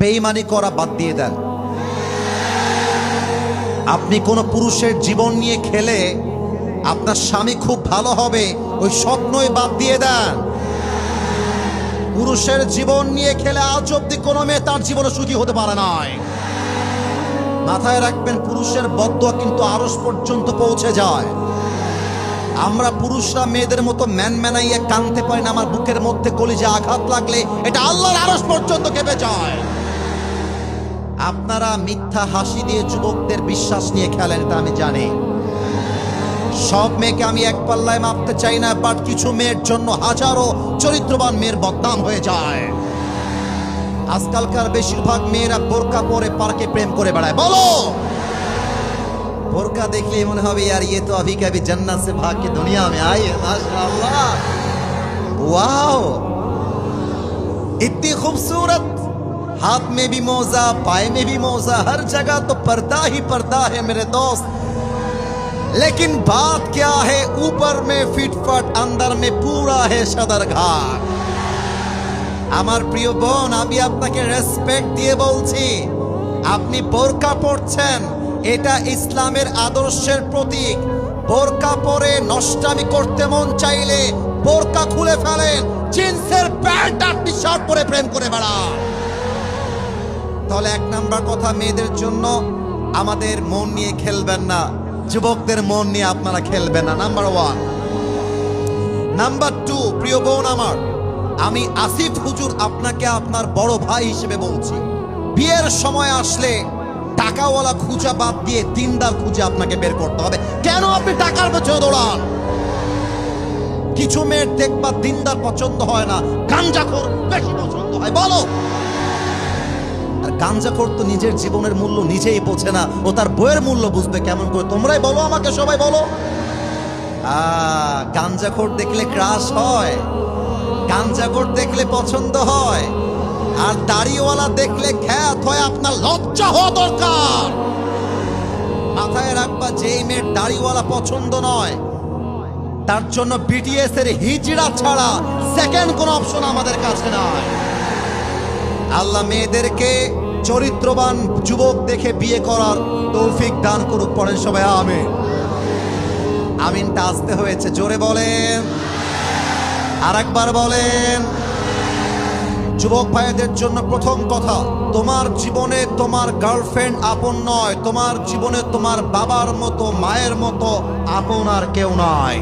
বেইমানি করা বাদ দিয়ে দেন। আপনি কোনো পুরুষের জীবন নিয়ে খেলে আপনার স্বামী খুব ভালো হবে, ওই স্বপ্নই বাদ দিয়ে দেন। পুরুষের জীবন নিয়ে খেলে আজ অব্দি কোনো মেয়ে তার জীবনে সুখী হতে পারে নাই। মাথায় রাখবেন, পুরুষের বদয়া কিন্তু আরস পর্যন্ত পৌঁছে যায়। আমরা পুরুষরা মেয়েদের মতো ম্যান ম্যানাইয়া কানতে পারি না, আমার বুকের মধ্যে কলিজে আঘাত লাগলে এটা আল্লাহর আরস পর্যন্ত কেঁপে যায়। আপনারা মিথ্যা হাসি দিয়ে যুবকদের বিশ্বাস নিয়ে খেলেন এটা আমি জানি সব মেয়েকে আমি এক পাল্লায় মাপতে চাই না বাট কিছু মেয়ের জন্য হাজারো চরিত্রবান মেয়ের বদনাম হয়ে যায় আজকালকার বেশিরভাগ মেয়েরা বোরকা পরে পার্কে প্রেম করে বেড়ায় বলো বোরকা দেখলে মনে হবে यार ये तो अभी कभी जन्नत से भाग के दुनिया में आई है माशाल्लाह वाओ इतनी खूबसूरत हाथ में भी मोजा पाए में भी मोजा हर जगह तो पर्दा ही पर्दा है मेरे दोस्त लेकिन बात क्या है ऊपर में फिटफट अंदर में पूरा है सदर घाट আমার প্রিয় বোন আমি আপনাকে রেসপেক্ট দিয়ে বলছি আপনি বোরকা পড়ছেন এটা ইসলামের আদর্শের প্রতীক বোরকা পরে নষ্টামি করতে মন চাইলে বোরকা খুলে ফেলেন জিন্সের প্যান্ট আর টি শার্ট পরে প্রেম করে বেড়ান তাহলে এক নাম্বার কথা, মেয়েদের জন্য আমাদের মন নিয়ে খেলবেন না, যুবকদের মন নিয়ে আপনারা খেলবেন না। নাম্বার ওয়ান নাম্বার টু প্রিয় বোন আমার, আমি আসিফ হুজুর আপনাকে আপনার বড় ভাই হিসেবে বলছি। বিয়ের সময় আসলে টাকাওয়ালা খুঁজা বাদ দিয়ে দিনদার খুঁজে আপনাকে বের করতে হবে। কেন আপনি টাকার পেছনে দৌড়ান? কিছু মেয়ের দেখবা দিনদার পছন্দ হয় না, গাঞ্জাখোর বেশি পছন্দ হয়, বলো। আর গাঞ্জাখোর তো নিজের জীবনের মূল্য নিজেই বোঝে না ও তার বইয়ের মূল্য বুঝবে কেমন করে। তোমরাই বলো, আমাকে সবাই বলো। গাঞ্জাখোর দেখলে ক্রাশ হয় গাঞ্জাখোর দেখলে পছন্দ হয়, আর দাড়িওয়ালা দেখলে খ্যাত হয় আপনার লজ্জা হওয়া দরকার। মাথায় রাখবা, যেই মেয়ের দাড়িওয়ালা পছন্দ নয়, তার জন্য বিটিএস এর হিজড়া ছাড়া সেকেন্ড কোন অপশন আমাদের কাছে নয় আল্লাহ মেয়েদেরকে চরিত্রবান যুবক দেখে বিয়ে করার তৌফিক দান করুক, পড়েন সবাই, আমিন। আমিনটা আসতে হয়েছে, জোরে বলেন। আর একবার বলেন। যুবক ভাইদের জন্য প্রথম কথা, তোমার জীবনে তোমার গার্লফ্রেন্ড আপন নয়, তোমার জীবনে তোমার বাবার মতো, মায়ের মতো আপন আর কেউ নয়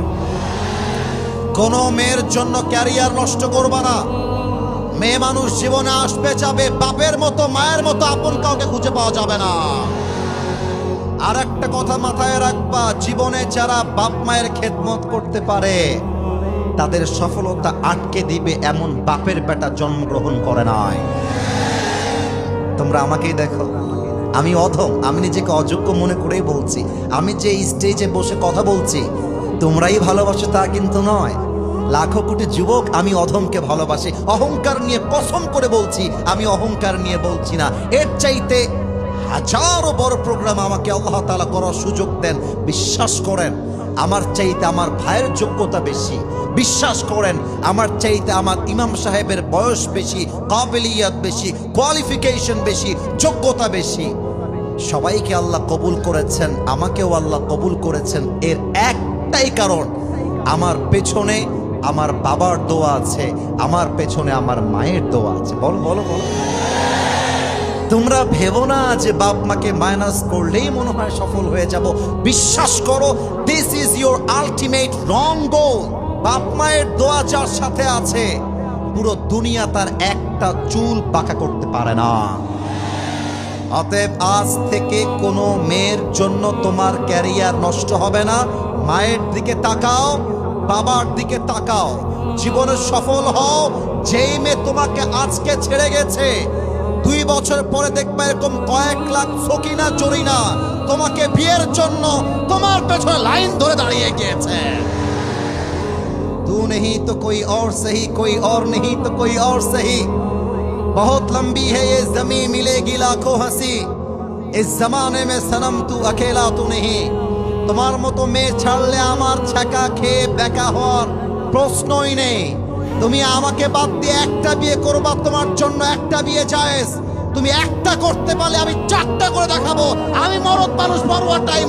কোনো মেয়ের জন্য ক্যারিয়ার নষ্ট করবা না। মেয়ে মানুষ জীবনে আসবে, যাবে, বাপের মতো, মায়ের মতো আপন কাউকে খুঁজে পাওয়া যাবে না। আর একটা কথা মাথায় রাখবা, জীবনে যারা বাপ মায়ের খেদমত করতে পারে, তাদের সফলতা আটকে দিবে এমন বাপের বেটা জন্মগ্রহণ করে নাই। তোমরা আমাকেই দেখো। আমি অধম, আমি নিজেকে অযোগ্য মনে করেই বলছি। আমি যে স্টেজে বসে কথা বলছি, তোমরাই ভালোবাসো তা কিন্তু নয়। লাখো কোটি যুবক আমি অধমকে ভালোবাসি। অহংকার নিয়ে কসম করে বলছি, আমি অহংকার নিয়ে বলছি না। এর চাইতে হাজারো বড় প্রোগ্রাম আমাকে আল্লাহ তালা করার সুযোগ দেন। বিশ্বাস করেন, আমার চাইতে আমার ভাইয়ের যোগ্যতা বেশি। বিশ্বাস করেন, আমার চাইতে আমার ইমাম সাহেবের বয়স বেশি, কাবিলিয়াত বেশি কোয়ালিফিকেশন বেশি, যোগ্যতা বেশি। সবাইকে আল্লাহ কবুল করেছেন, আমাকেও আল্লাহ কবুল করেছেন। এর একটাই কারণ, আমার পেছনে আমার বাবার দোয়া আছে, আমার পেছনে আমার মায়ের দোয়া আছে। বলো বলো বলো। তোমরা ভেবো না যে বাপ মাকে মাইনাস করলেই মনে হয় সফল হয়ে যাব। বিশ্বাস করো this is your ultimate wrong goal বাপ মায়ের দোয়া যার সাথে আছে, পুরো দুনিয়া তার একটা চুল বাঁকা করতে পারে না। অতএব আজ থেকে কোনো মেয়ের জন্য তোমার ক্যারিয়ার নষ্ট হবে না। মায়ের দিকে তাকাও বাবার দিকে তাকাও জীবনে সফল হও যেই মেয়ে তোমাকে আজকে ছেড়ে গেছে দুই বছর পরে দেখবে এরকম কয়েক লাখ সকিনা চড়িনা তোমাকে বিয়ের জন্য তোমার পেছনে লাইন ধরে দাঁড়িয়ে গিয়েছে तू नहीं तो कोई और सही कोई और नहीं तो कोई और सही बहुत लंबी है ये जमी मिलेगी लाखों हंसी इस जमाने में सनम तू अकेला तू नहीं তোমার মতো মেয়ে ছাড়লে আমার ছাকা খেয়ে বেকা হওয়ার প্রশ্নই নেই। তুমি আমাকে বাদ দিয়ে একটা বিয়ে করবা, তোমার জন্য একটা বিয়ে জায়েজ। তুমি একটা করতে পারলে আমি চারটা করে দেখাবো। আমি মরদ মানুষ পরোয়া টাইম